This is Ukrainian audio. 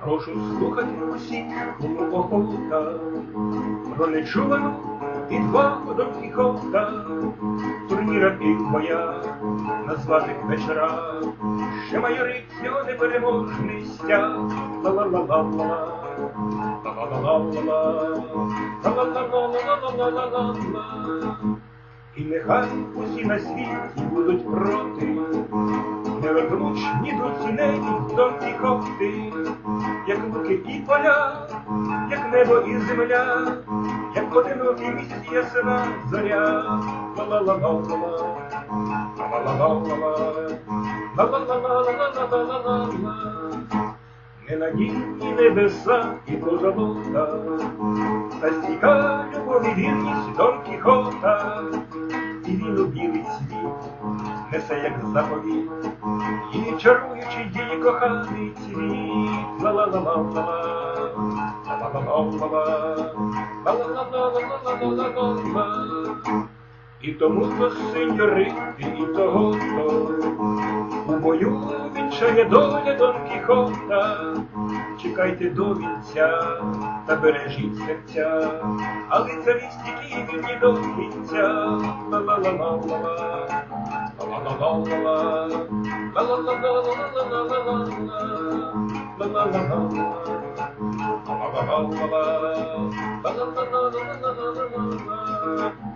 Прошу слухати усіх охота, про нечувану відвагу Дон Кіхота, турніра пік моя, названих вечора, ще майорить його непереможний стяг. Ла-ла-ла-ла-ла, ла-ла-ла-ла-ла, ла-ла-ла-ла-ла-ла-ла-ла. І нехай усі на світі будуть проти, не ведуть ні до тіней, до як луки і поля, як небо і земля, як одинокий місяць ясна зоря, Ла-ла-ла-ла-ла, ла-ла-ла-ла-ла, ла-ла-ла-ла-ла-ла-ла-ла. Ненадійні небеса і позолота, та стійка любов і вірність до несе як заповіт, і чаруючи її коханий цвіт. Ла-ла-ла-ла-ла, ла-ла-ла-ла-ла, ла-ла-ла-ла-ла-ла-ла-ла-ла. І тому то сеньорити, і того то у бою вінчає доля Дон Кіхота. Чекайте до вінця та бережіть серця, а лицеві стільки вільні до кінця. Ла-ла-ла-ла-ла-ла, la la la la la